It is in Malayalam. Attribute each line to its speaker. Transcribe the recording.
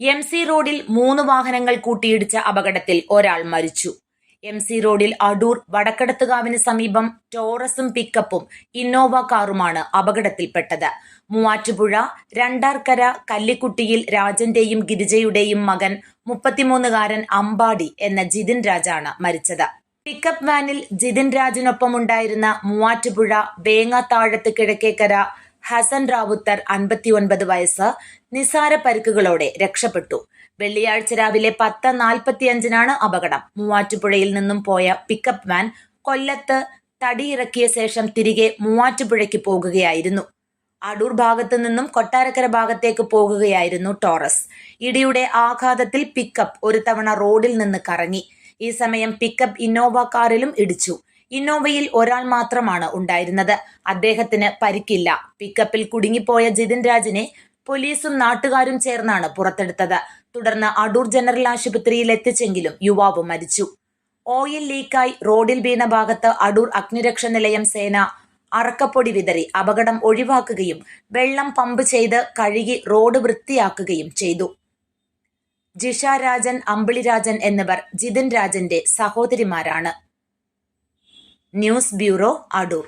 Speaker 1: എം സി റോഡിൽ മൂന്ന് വാഹനങ്ങൾ കൂട്ടിയിടിച്ച അപകടത്തിൽ ഒരാൾ മരിച്ചു. എം സി റോഡിൽ അടൂർ വടക്കടത്തുകാവിന് സമീപം ടോറസും പിക്കപ്പും ഇന്നോവ കാറുമാണ് അപകടത്തിൽപ്പെട്ടത്. മൂവാറ്റുപുഴ രണ്ടാർക്കര കല്ലിക്കുട്ടിയിൽ രാജന്റെയും ഗിരിജയുടെയും മകൻ മുപ്പത്തിമൂന്നുകാരൻ അമ്പാടി എന്ന ജിതിൻ രാജാണ് മരിച്ചത്. പിക്കപ്പ് വാനിൽ ജിതിൻ രാജിനൊപ്പമുണ്ടായിരുന്ന മൂവാറ്റുപുഴ വേങ്ങാത്താഴത്ത് കിഴക്കേക്കര ഹസൻ റാവുത്തർ അൻപത്തിയൊൻപത് വയസ്സ് നിസാര പരിക്കുകളോടെ രക്ഷപ്പെട്ടു. വെള്ളിയാഴ്ച രാവിലെ പത്ത് നാൽപ്പത്തിയഞ്ചിനാണ് അപകടം. മൂവാറ്റുപുഴയിൽ നിന്നും പോയ പിക്കപ്പ് വാൻ കൊല്ലത്ത് തടിയിറക്കിയ ശേഷം തിരികെ മൂവാറ്റുപുഴയ്ക്ക് പോകുകയായിരുന്നു. അടൂർ ഭാഗത്തു നിന്നും കൊട്ടാരക്കര ഭാഗത്തേക്ക് പോകുകയായിരുന്നു ടോറസ്. ഇടിയുടെ ആഘാതത്തിൽ പിക്കപ്പ് ഒരു തവണ റോഡിൽ നിന്ന് കറങ്ങി. ഈ സമയം പിക്കപ്പ് ഇന്നോവ കാറിലും ഇടിച്ചു. ഇന്നോവയിൽ ഒരാൾ മാത്രമാണ് ഉണ്ടായിരുന്നത്. അദ്ദേഹത്തിന് പരിക്കില്ല. പിക്കപ്പിൽ കുടുങ്ങിപ്പോയ ജിതിൻ രാജിനെ പോലീസും നാട്ടുകാരും ചേർന്നാണ് പുറത്തെടുത്തത്. തുടർന്ന് അടൂർ ജനറൽ ആശുപത്രിയിൽ എത്തിച്ചെങ്കിലും യുവാവ് മരിച്ചു. ഓയിൽ ലീക്കായി റോഡിൽ വീണ ഭാഗത്ത് അടൂർ അഗ്നിരക്ഷ നിലയം സേന അറക്കപ്പൊടി വിതറി അപകടം ഒഴിവാക്കുകയും വെള്ളം പമ്പ് ചെയ്ത് കഴുകി റോഡ് വൃത്തിയാക്കുകയും ചെയ്തു. ജിഷ രാജൻ അമ്പിളിരാജൻ എന്നിവർ ജിതിൻ രാജന്റെ സഹോദരിമാരാണ്. News bureau Adoor